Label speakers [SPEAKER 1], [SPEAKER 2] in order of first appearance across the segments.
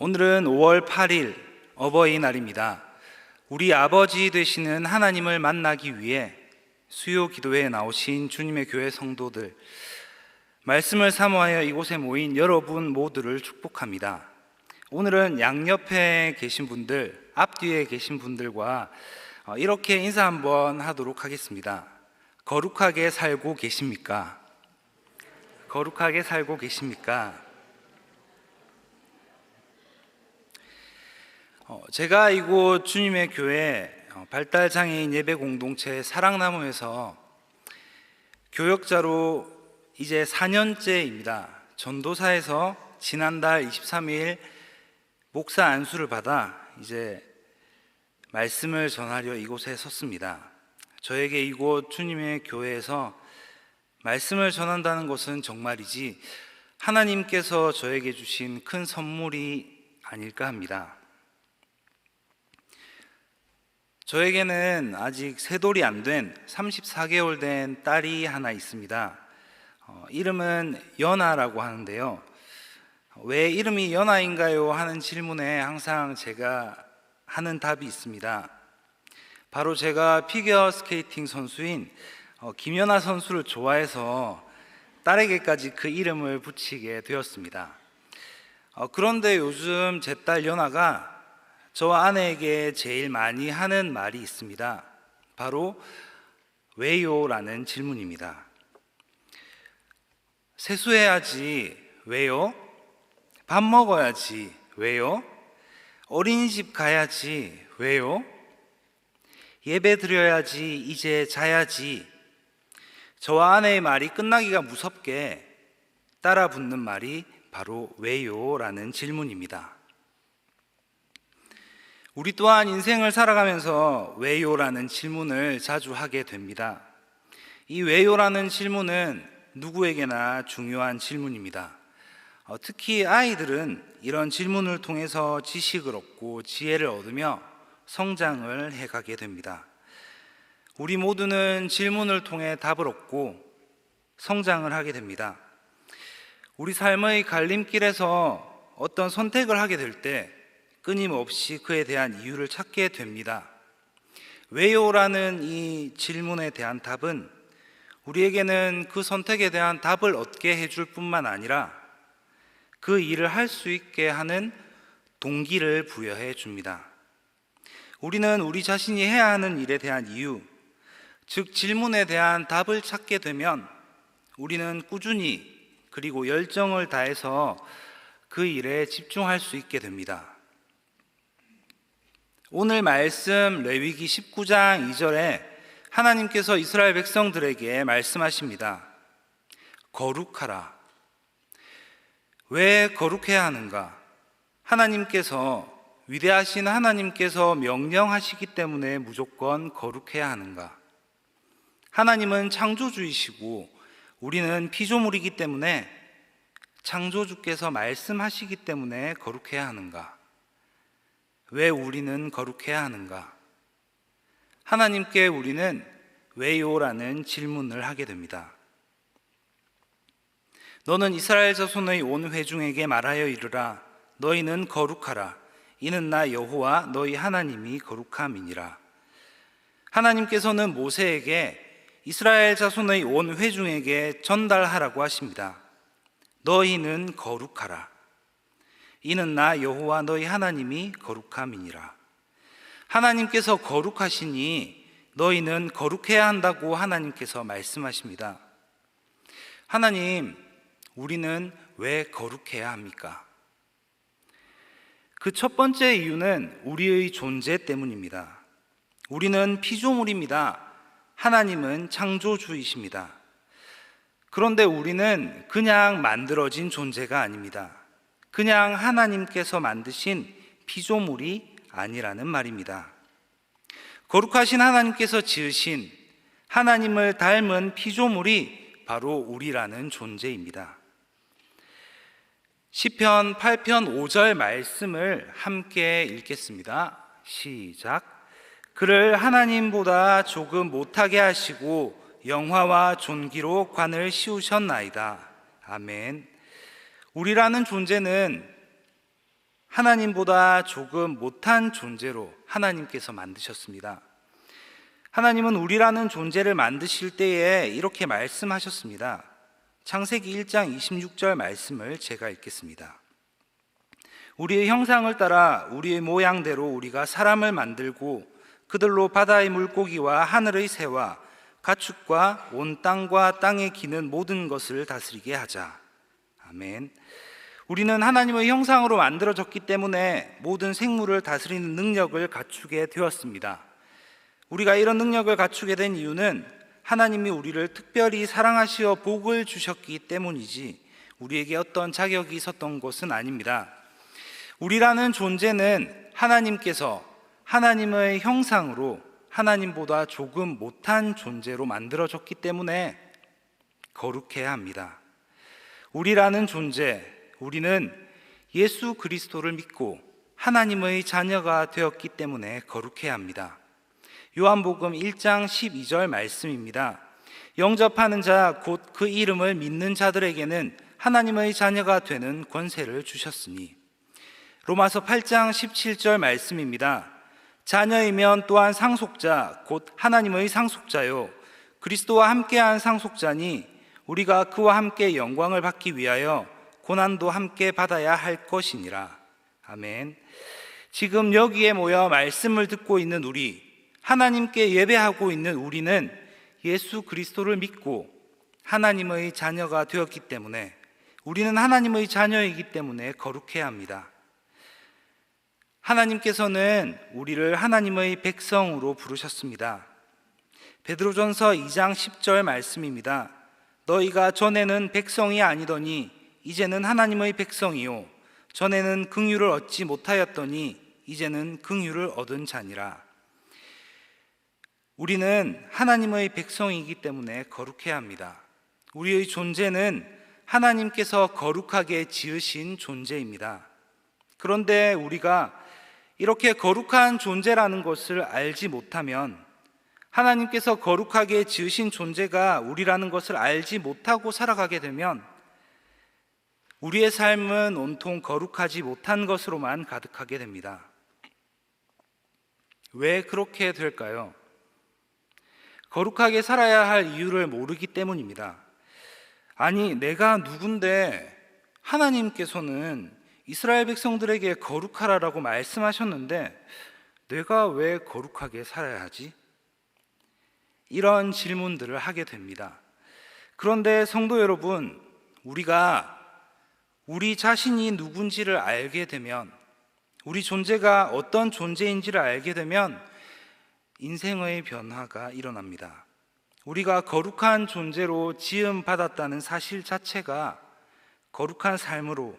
[SPEAKER 1] 오늘은 5월 8일 어버이날입니다. 우리 아버지 되시는 하나님을 만나기 위해 수요 기도에 나오신 주님의 교회 성도들, 말씀을 사모하여 이곳에 모인 여러분 모두를 축복합니다. 오늘은 양옆에 계신 분들, 앞뒤에 계신 분들과 어, 이렇게 인사 한번 하도록 하겠습니다. 거룩하게 살고 계십니까? 거룩하게 살고 계십니까? 제가 이곳 주님의 교회 어, 발달 장애인 예배 공동체 사랑나무에서 교역자로 이제 4년째입니다. 전도사에서 지난달 23일 목사 안수를 받아 이제 말씀을 전하려 이곳에 섰습니다. 저에게 이곳 주님의 교회에서 말씀을 전한다는 것은 정말이지 하나님께서 저에게 주신 큰 선물이 아닐까 합니다. 저에게는 아직 세 돌이 안 된 34개월 된 딸이 하나 있습니다. 어, 이름은 연아라고 하는데요. 왜 이름이 연아인가요? 하는 질문에 항상 제가 하는 답이 있습니다. 바로 제가 피겨 스케이팅 선수인 어, 김연아 선수를 좋아해서 딸에게까지 그 이름을 붙이게 되었습니다. 어, 그런데 요즘 제 딸 연아가 저와 아내에게 제일 많이 하는 말이 있습니다. 바로 왜요라는 질문입니다. 세수해야지 왜요? 밥 먹어야지 왜요? 어린이집 가야지 왜요? 예배 드려야지 이제 자야지 저와 아내의 말이 끝나기가 무섭게 따라 붙는 말이 바로 왜요라는 질문입니다. 우리 또한 인생을 살아가면서 왜요라는 질문을 자주 하게 됩니다. 이 왜요라는 질문은 누구에게나 중요한 질문입니다. 어, 특히 아이들은 이런 질문을 통해서 지식을 얻고 지혜를 얻으며 성장을 해가게 됩니다. 우리 모두는 질문을 통해 답을 얻고 성장을 하게 됩니다. 우리 삶의 갈림길에서 어떤 선택을 하게 될 때 끊임없이 그에 대한 이유를 찾게 됩니다. 왜요 라는 이 질문에 대한 답은 우리에게는 그 선택에 대한 답을 얻게 해줄 뿐만 아니라 그 일을 할 수 있게 하는 동기를 부여해 줍니다. 우리는 우리 자신이 해야 하는 일에 대한 이유, 즉 질문에 대한 답을 찾게 되면 우리는 꾸준히 그리고 열정을 다해서 그 일에 집중할 수 있게 됩니다. 오늘 말씀 레위기 19장 2절에 하나님께서 이스라엘 백성들에게 말씀하십니다. 거룩하라. 왜 거룩해야 하는가? 하나님께서 위대하신 하나님께서 명령하시기 때문에 무조건 거룩해야 하는가? 하나님은 창조주이시고 우리는 피조물이기 때문에 창조주께서 말씀하시기 때문에 거룩해야 하는가? 왜 우리는 거룩해야 하는가? 하나님께 우리는 왜요 라는 질문을 하게 됩니다. 너는 이스라엘 자손의 온 회중에게 말하여 이르라 너희는 거룩하라 이는 나 여호와 너희 하나님이 거룩함이니라 하나님께서는 모세에게 이스라엘 자손의 온 회중에게 전달하라고 하십니다. 너희는 거룩하라 이는 나 여호와 너희 하나님이 거룩함이니라 하나님께서 거룩하시니 너희는 거룩해야 한다고 하나님께서 말씀하십니다. 하나님, 우리는 왜 거룩해야 합니까? 그 첫 번째 이유는 우리의 존재 때문입니다. 우리는 피조물입니다. 하나님은 창조주이십니다. 그런데 우리는 그냥 만들어진 존재가 아닙니다. 그냥 하나님께서 만드신 피조물이 아니라는 말입니다. 거룩하신 하나님께서 지으신 하나님을 닮은 피조물이 바로 우리라는 존재입니다. 시편 8편 5절 말씀을 함께 읽겠습니다. 시작. 그를 하나님보다 조금 못하게 하시고 영화와 존귀로 관을 씌우셨나이다. 아멘. 우리라는 존재는 하나님보다 조금 못한 존재로 하나님께서 만드셨습니다. 하나님은 우리라는 존재를 만드실 때에 이렇게 말씀하셨습니다. 창세기 1장 26절 말씀을 제가 읽겠습니다. 우리의 형상을 따라 우리의 모양대로 우리가 사람을 만들고 그들로 바다의 물고기와 하늘의 새와 가축과 온 땅과 땅에 기는 모든 것을 다스리게 하자. 아멘. 우리는 하나님의 형상으로 만들어졌기 때문에 모든 생물을 다스리는 능력을 갖추게 되었습니다. 우리가 이런 능력을 갖추게 된 이유는 하나님이 우리를 특별히 사랑하시어 복을 주셨기 때문이지 우리에게 어떤 자격이 있었던 것은 아닙니다. 우리라는 존재는 하나님께서 하나님의 형상으로 하나님보다 조금 못한 존재로 만들어졌기 때문에 거룩해야 합니다. 우리라는 존재, 우리는 예수 그리스도를 믿고 하나님의 자녀가 되었기 때문에 거룩해야 합니다. 요한복음 1장 12절 말씀입니다. 영접하는 자, 곧 그 이름을 믿는 자들에게는 하나님의 자녀가 되는 권세를 주셨으니. 로마서 8장 17절 말씀입니다. 자녀이면 또한 상속자, 곧 하나님의 상속자요. 그리스도와 함께한 상속자니 우리가 그와 함께 영광을 받기 위하여 고난도 함께 받아야 할 것이니라. 아멘. 지금 여기에 모여 말씀을 듣고 있는 우리, 하나님께 예배하고 있는 우리는 예수 그리스도를 믿고 하나님의 자녀가 되었기 때문에 우리는 하나님의 자녀이기 때문에 거룩해야 합니다. 하나님께서는 우리를 하나님의 백성으로 부르셨습니다. 베드로전서 2장 10절 말씀입니다. 너희가 전에는 백성이 아니더니 이제는 하나님의 백성이요 전에는 긍휼을 얻지 못하였더니 이제는 긍휼을 얻은 자니라. 우리는 하나님의 백성이기 때문에 거룩해야 합니다. 우리의 존재는 하나님께서 거룩하게 지으신 존재입니다. 그런데 우리가 이렇게 거룩한 존재라는 것을 알지 못하면 하나님께서 거룩하게 지으신 존재가 우리라는 것을 알지 못하고 살아가게 되면 우리의 삶은 온통 거룩하지 못한 것으로만 가득하게 됩니다. 왜 그렇게 될까요? 거룩하게 살아야 할 이유를 모르기 때문입니다. 아니, 내가 누군데 하나님께서는 이스라엘 백성들에게 거룩하라라고 말씀하셨는데 내가 왜 거룩하게 살아야 하지? 이런 질문들을 하게 됩니다. 그런데 성도 여러분, 우리가 우리 자신이 누군지를 알게 되면, 우리 존재가 어떤 존재인지를 알게 되면 인생의 변화가 일어납니다. 우리가 거룩한 존재로 지음 받았다는 사실 자체가 거룩한 삶으로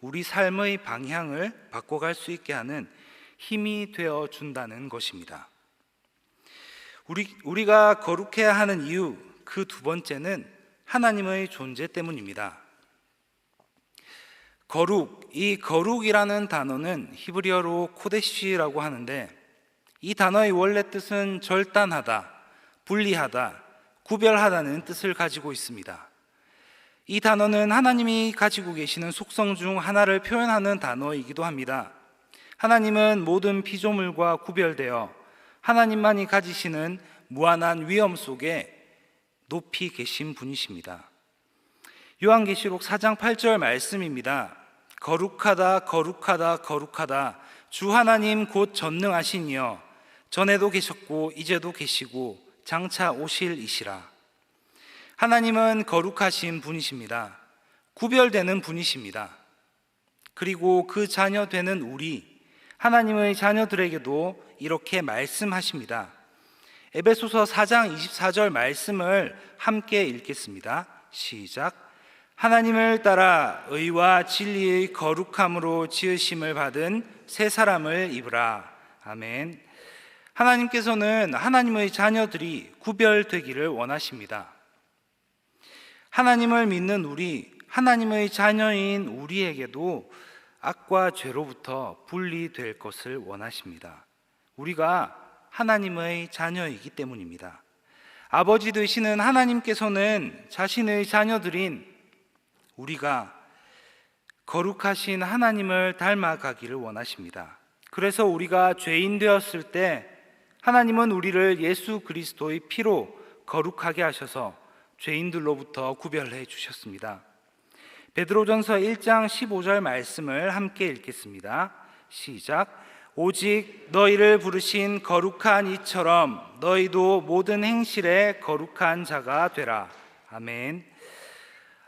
[SPEAKER 1] 우리 삶의 방향을 바꿔갈 수 있게 하는 힘이 되어 준다는 것입니다. 우리, 우리가 거룩해야 하는 이유, 그 두 번째는 하나님의 존재 때문입니다. 거룩, 이 거룩이라는 단어는 히브리어로 코데시라고 하는데 이 단어의 원래 뜻은 절단하다, 분리하다, 구별하다는 뜻을 가지고 있습니다. 이 단어는 하나님이 가지고 계시는 속성 중 하나를 표현하는 단어이기도 합니다. 하나님은 모든 피조물과 구별되어 하나님만이 가지시는 무한한 위엄 속에 높이 계신 분이십니다. 요한계시록 4장 8절 말씀입니다. 거룩하다, 거룩하다, 거룩하다. 주 하나님 곧 전능하신 이여. 전에도 계셨고, 이제도 계시고, 장차 오실 이시라. 하나님은 거룩하신 분이십니다. 구별되는 분이십니다. 그리고 그 자녀 되는 우리, 하나님의 자녀들에게도 이렇게 말씀하십니다. 에베소서 4장 24절 말씀을 함께 읽겠습니다. 시작. 하나님을 따라 의와 진리의 거룩함으로 지으심을 받은 새 사람을 입으라. 아멘. 하나님께서는 하나님의 자녀들이 구별되기를 원하십니다. 하나님을 믿는 우리, 하나님의 자녀인 우리에게도 악과 죄로부터 분리될 것을 원하십니다. 우리가 하나님의 자녀이기 때문입니다. 아버지 되시는 하나님께서는 자신의 자녀들인 우리가 거룩하신 하나님을 닮아가기를 원하십니다. 그래서 우리가 죄인 되었을 때 하나님은 우리를 예수 그리스도의 피로 거룩하게 하셔서 죄인들로부터 구별해 주셨습니다. 베드로전서 1장 15절 말씀을 함께 읽겠습니다. 시작. 오직 너희를 부르신 거룩한 이처럼 너희도 모든 행실에 거룩한 자가 되라. 아멘.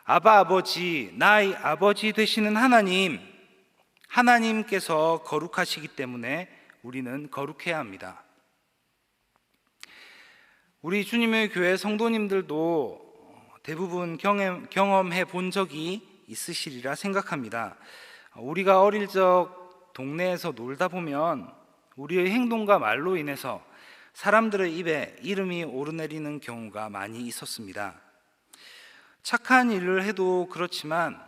[SPEAKER 1] 아바 아버지, 나의 아버지 되시는 하나님, 하나님께서 거룩하시기 때문에 우리는 거룩해야 합니다. 우리 주님의 교회 성도님들도 대부분 경험, 경험해 본 적이 있으시리라 생각합니다. 우리가 어릴 적 동네에서 놀다 보면 우리의 행동과 말로 인해서 사람들의 입에 이름이 오르내리는 경우가 많이 있었습니다. 착한 일을 해도 그렇지만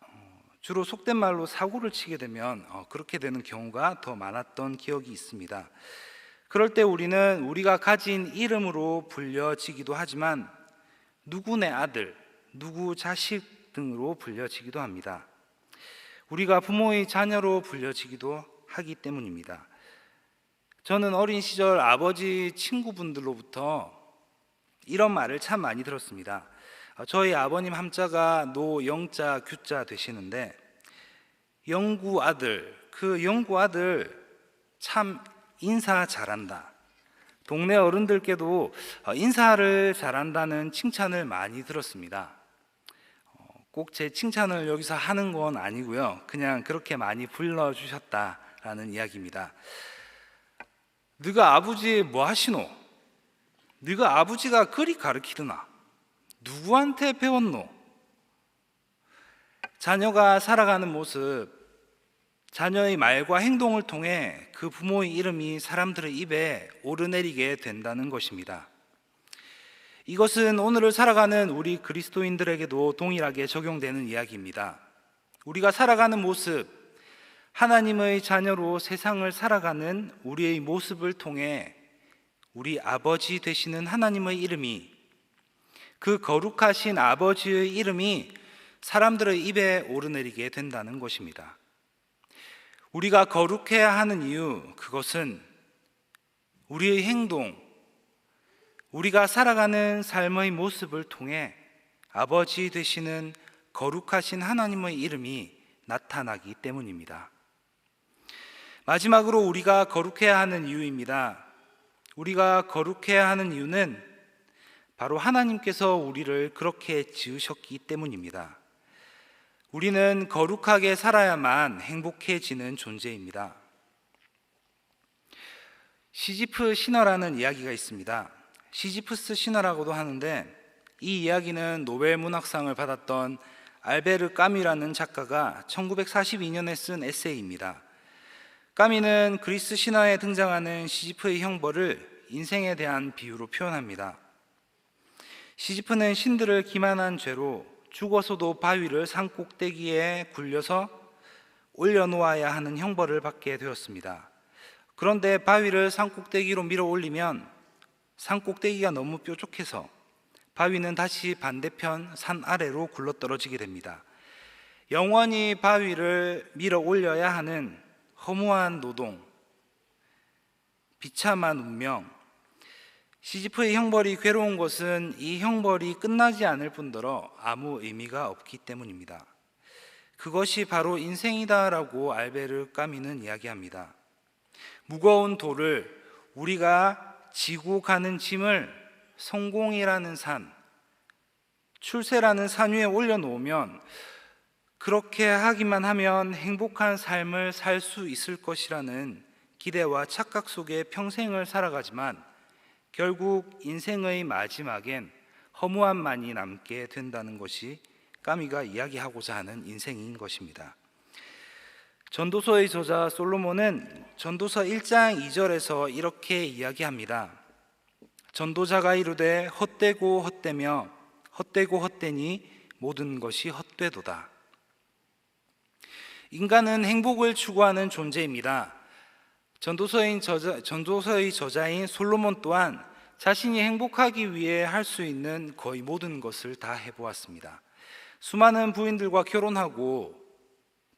[SPEAKER 1] 어, 주로 속된 말로 사고를 치게 되면 어, 그렇게 되는 경우가 더 많았던 기억이 있습니다. 그럴 때 우리는 우리가 가진 이름으로 불려지기도 하지만 누구 내 아들, 누구 자식 등으로 불려지기도 합니다. 우리가 부모의 자녀로 불려지기도 하기 때문입니다. 저는 어린 시절 아버지 친구분들로부터 이런 말을 참 많이 들었습니다. 저희 아버님 함자가 노 영자 규자 되시는데 영구 아들 그 영구 아들 참 인사 잘한다. 동네 어른들께도 인사를 잘한다는 칭찬을 많이 들었습니다. 꼭 제 칭찬을 여기서 하는 건 아니고요. 그냥 그렇게 많이 불러주셨다라는 이야기입니다. 네가 아버지 뭐 하시노? 네가 아버지가 그리 가르치드나? 누구한테 배웠노? 자녀가 살아가는 모습, 자녀의 말과 행동을 통해 그 부모의 이름이 사람들의 입에 오르내리게 된다는 것입니다. 이것은 오늘을 살아가는 우리 그리스도인들에게도 동일하게 적용되는 이야기입니다. 우리가 살아가는 모습, 하나님의 자녀로 세상을 살아가는 우리의 모습을 통해 우리 아버지 되시는 하나님의 이름이 그 거룩하신 아버지의 이름이 사람들의 입에 오르내리게 된다는 것입니다. 우리가 거룩해야 하는 이유, 그것은 우리의 행동, 우리가 살아가는 삶의 모습을 통해 아버지 되시는 거룩하신 하나님의 이름이 나타나기 때문입니다. 마지막으로 우리가 거룩해야 하는 이유입니다. 우리가 거룩해야 하는 이유는 바로 하나님께서 우리를 그렇게 지으셨기 때문입니다. 우리는 거룩하게 살아야만 행복해지는 존재입니다. 시지프 신화라는 이야기가 있습니다. 시지프스 신화라고도 하는데 이 이야기는 노벨 문학상을 받았던 알베르 까미라는 작가가 1942년에 쓴 에세이입니다. 까미는 그리스 신화에 등장하는 시지프의 형벌을 인생에 대한 비유로 표현합니다. 시지프는 신들을 기만한 죄로 죽어서도 바위를 산 꼭대기에 굴려서 올려놓아야 하는 형벌을 받게 되었습니다. 그런데 바위를 산 꼭대기로 밀어 올리면 산 꼭대기가 너무 뾰족해서 바위는 다시 반대편 산 아래로 굴러 떨어지게 됩니다. 영원히 바위를 밀어 올려야 하는 허무한 노동, 비참한 운명, 시지프의 형벌이 괴로운 것은 이 형벌이 끝나지 않을 뿐더러 아무 의미가 없기 때문입니다. 그것이 바로 인생이다라고 알베르 까미는 이야기합니다. 무거운 돌을 우리가 지고 가는 짐을 성공이라는 산, 출세라는 산 위에 올려놓으면 그렇게 하기만 하면 행복한 삶을 살 수 있을 것이라는 기대와 착각 속에 평생을 살아가지만 결국 인생의 마지막엔 허무함만이 남게 된다는 것이 까미가 이야기하고자 하는 인생인 것입니다. 전도서의 저자 솔로몬은 전도서 1장 2절에서 이렇게 이야기합니다. 전도자가 이르되 헛되고 헛되며 헛되고 헛되니 모든 것이 헛되도다. 인간은 행복을 추구하는 존재입니다. 전도서인 저자, 전도서의 저자인 솔로몬 또한 자신이 행복하기 위해 할 수 있는 거의 모든 것을 다 해보았습니다. 수많은 부인들과 결혼하고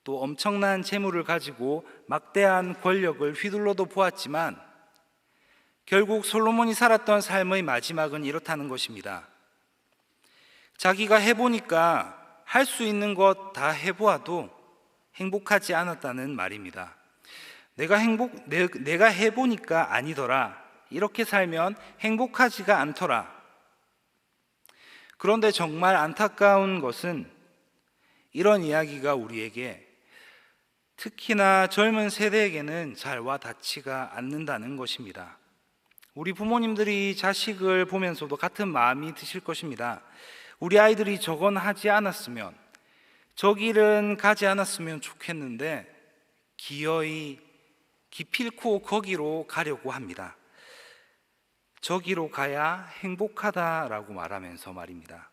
[SPEAKER 1] 또 엄청난 재물을 가지고 막대한 권력을 휘둘러도 보았지만 결국 솔로몬이 살았던 삶의 마지막은 이렇다는 것입니다. 자기가 해보니까 할 수 있는 것 다 해보아도 행복하지 않았다는 말입니다. 내가 행복, 내, 내가 해보니까 아니더라. 이렇게 살면 행복하지가 않더라. 그런데 정말 안타까운 것은 이런 이야기가 우리에게 특히나 젊은 세대에게는 잘 와 닿지가 않는다는 것입니다. 우리 부모님들이 자식을 보면서도 같은 마음이 드실 것입니다. 우리 아이들이 저건 하지 않았으면, 저 길은 가지 않았으면 좋겠는데, 기어이 기필코 거기로 가려고 합니다. 저기로 가야 행복하다라고 말하면서 말입니다.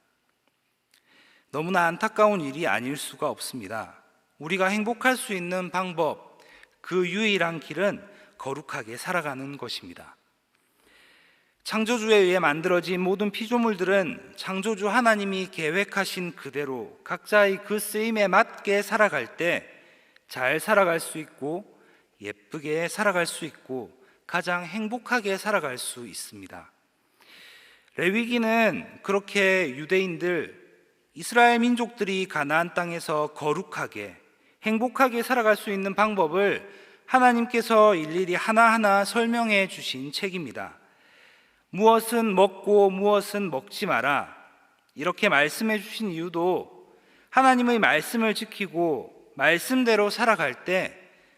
[SPEAKER 1] 너무나 안타까운 일이 아닐 수가 없습니다. 우리가 행복할 수 있는 방법, 그 유일한 길은 거룩하게 살아가는 것입니다. 창조주에 의해 만들어진 모든 피조물들은 창조주 하나님이 계획하신 그대로 각자의 그 쓰임에 맞게 살아갈 때 잘 살아갈 수 있고 예쁘게 살아갈 수 있고 가장 행복하게 살아갈 수 있습니다. 레위기는 그렇게 유대인들 이스라엘 민족들이 가나안 땅에서 거룩하게 행복하게 살아갈 수 있는 방법을 하나님께서 일일이 하나하나 설명해 주신 책입니다. 무엇은 먹고 무엇은 먹지 마라. 이렇게 말씀해 주신 이유도 하나님의 말씀을 지키고 말씀대로 살아갈 때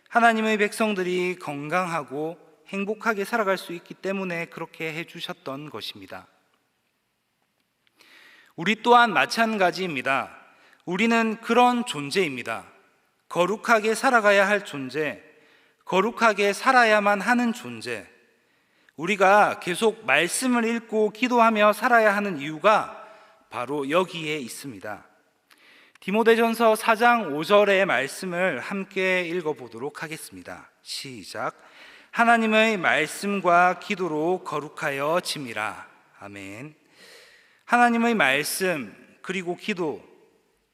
[SPEAKER 1] 하나님의 백성들이 건강하고 행복하게 살아갈 수 있기 때문에 그렇게 해 주셨던 것입니다. 우리 또한 마찬가지입니다. 우리는 그런 존재입니다. 거룩하게 살아가야 할 존재, 거룩하게 살아야만 하는 존재. 우리가 계속 말씀을 읽고 기도하며 살아야 하는 이유가 바로 여기에 있습니다. 디모데전서 4장 5절의 말씀을 함께 읽어보도록 하겠습니다. 시작. 하나님의 말씀과 기도로 거룩하여 짐이라. 아멘. 하나님의 말씀, 그리고 기도,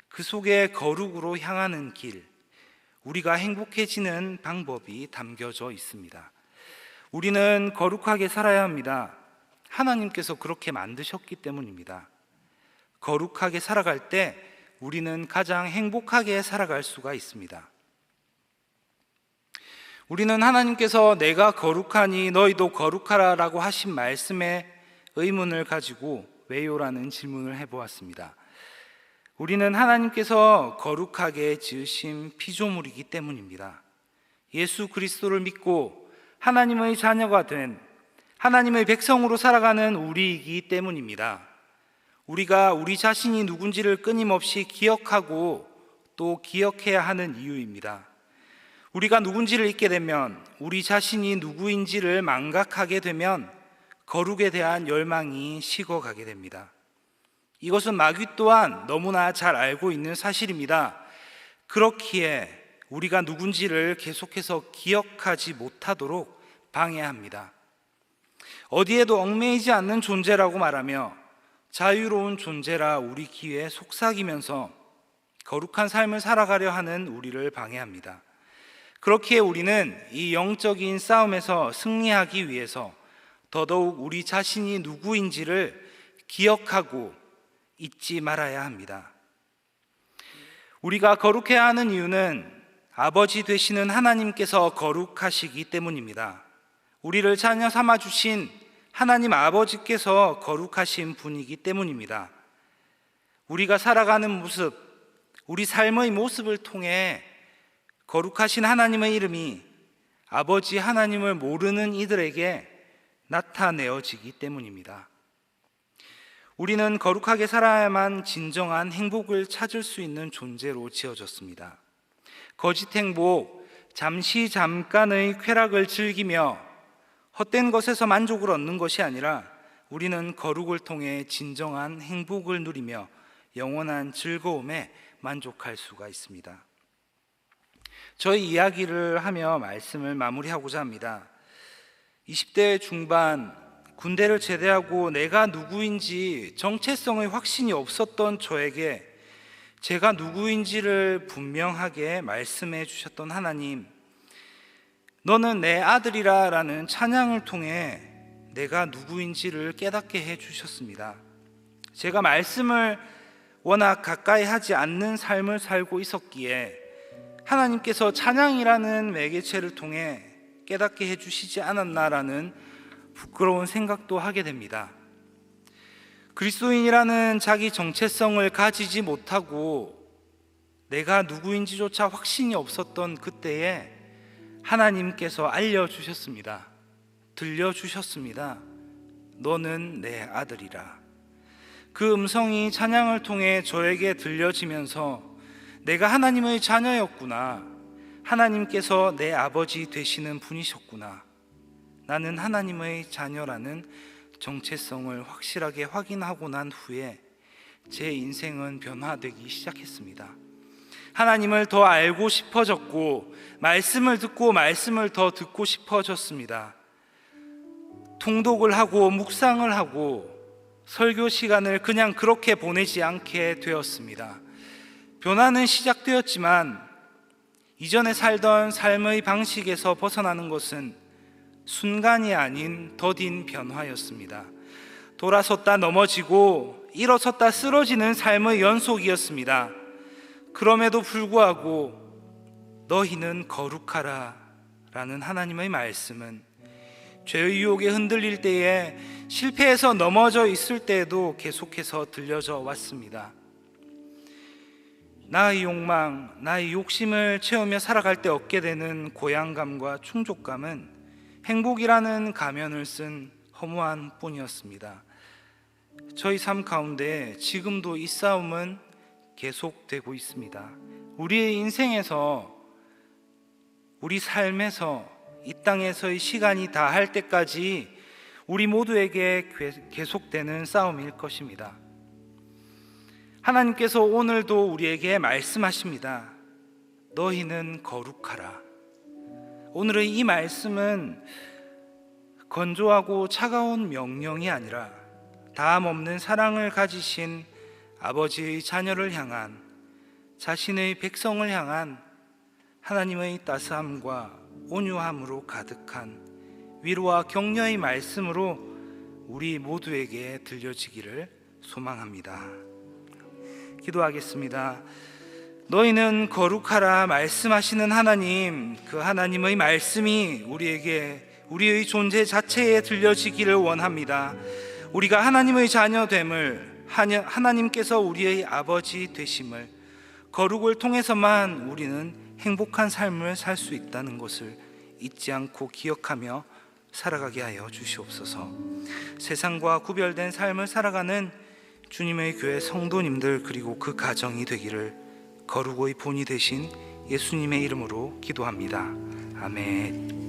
[SPEAKER 1] 그 속에 거룩으로 향하는 길, 우리가 행복해지는 방법이 담겨져 있습니다. 우리는 거룩하게 살아야 합니다. 하나님께서 그렇게 만드셨기 때문입니다. 거룩하게 살아갈 때 우리는 가장 행복하게 살아갈 수가 있습니다. 우리는 하나님께서 내가 거룩하니 너희도 거룩하라라고 하신 말씀에 의문을 가지고 왜요라는 질문을 해보았습니다. 우리는 하나님께서 거룩하게 지으신 피조물이기 때문입니다. 예수 그리스도를 믿고 하나님의 자녀가 된 하나님의 백성으로 살아가는 우리이기 때문입니다. 우리가 우리 자신이 누군지를 끊임없이 기억하고 또 기억해야 하는 이유입니다. 우리가 누군지를 잊게 되면 우리 자신이 누구인지를 망각하게 되면 거룩에 대한 열망이 식어가게 됩니다. 이것은 마귀 또한 너무나 잘 알고 있는 사실입니다. 그렇기에 우리가 누군지를 계속해서 기억하지 못하도록 방해합니다. 어디에도 얽매이지 않는 존재라고 말하며 자유로운 존재라 우리 귀에 속삭이면서 거룩한 삶을 살아가려 하는 우리를 방해합니다. 그렇기에 우리는 이 영적인 싸움에서 승리하기 위해서 더더욱 우리 자신이 누구인지를 기억하고 잊지 말아야 합니다. 우리가 거룩해야 하는 이유는 아버지 되시는 하나님께서 거룩하시기 때문입니다. 우리를 자녀 삼아 주신 하나님 아버지께서 거룩하신 분이기 때문입니다. 우리가 살아가는 모습, 우리 삶의 모습을 통해 거룩하신 하나님의 이름이 아버지 하나님을 모르는 이들에게 나타내어지기 때문입니다. 우리는 거룩하게 살아야만 진정한 행복을 찾을 수 있는 존재로 지어졌습니다. 거짓 행복, 잠시 잠깐의 쾌락을 즐기며 헛된 것에서 만족을 얻는 것이 아니라 우리는 거룩을 통해 진정한 행복을 누리며 영원한 즐거움에 만족할 수가 있습니다. 저희 이야기를 하며 말씀을 마무리하고자 합니다. 20대 중반 군대를 제대하고 내가 누구인지 정체성의 확신이 없었던 저에게 제가 누구인지를 분명하게 말씀해 주셨던 하나님, 너는 내 아들이라 라는 찬양을 통해 내가 누구인지를 깨닫게 해 주셨습니다. 제가 말씀을 워낙 가까이 하지 않는 삶을 살고 있었기에 하나님께서 찬양이라는 매개체를 통해 깨닫게 해 주시지 않았나라는 부끄러운 생각도 하게 됩니다. 그리스도인이라는 자기 정체성을 가지지 못하고 내가 누구인지조차 확신이 없었던 그때에 하나님께서 알려주셨습니다. 들려주셨습니다. 너는 내 아들이라. 그 음성이 찬양을 통해 저에게 들려지면서 내가 하나님의 자녀였구나. 하나님께서 내 아버지 되시는 분이셨구나. 나는 하나님의 자녀라는 정체성을 확실하게 확인하고 난 후에 제 인생은 변화되기 시작했습니다. 하나님을 더 알고 싶어졌고, 말씀을 듣고 말씀을 더 듣고 싶어졌습니다. 통독을 하고 묵상을 하고 설교 시간을 그냥 그렇게 보내지 않게 되었습니다. 변화는 시작되었지만 이전에 살던 삶의 방식에서 벗어나는 것은 순간이 아닌 더딘 변화였습니다. 돌아섰다 넘어지고 일어섰다 쓰러지는 삶의 연속이었습니다. 그럼에도 불구하고 너희는 거룩하라 라는 하나님의 말씀은 죄의 유혹에 흔들릴 때에 실패해서 넘어져 있을 때에도 계속해서 들려져 왔습니다. 나의 욕망, 나의 욕심을 채우며 살아갈 때 얻게 되는 고향감과 충족감은 행복이라는 가면을 쓴 허무한 뿐이었습니다. 저희 삶 가운데 지금도 이 싸움은 계속되고 있습니다. 우리의 인생에서, 우리 삶에서, 이 땅에서의 시간이 다 할 때까지 우리 모두에게 계속되는 싸움일 것입니다. 하나님께서 오늘도 우리에게 말씀하십니다. 너희는 거룩하라. 오늘의 이 말씀은 건조하고 차가운 명령이 아니라 다함 없는 사랑을 가지신 아버지의 자녀를 향한 자신의 백성을 향한 하나님의 따스함과 온유함으로 가득한 위로와 격려의 말씀으로 우리 모두에게 들려지기를 소망합니다. 기도하겠습니다. 너희는 거룩하라 말씀하시는 하나님, 그 하나님의 말씀이 우리에게 우리의 존재 자체에 들려지기를 원합니다. 우리가 하나님의 자녀됨을 하나님께서 우리의 아버지 되심을 거룩을 통해서만 우리는 행복한 삶을 살 수 있다는 것을 잊지 않고 기억하며 살아가게 하여 주시옵소서. 세상과 구별된 삶을 살아가는 주님의 교회 성도님들 그리고 그 가정이 되기를 거룩의 본이 되신 예수님의 이름으로 기도합니다. 아멘.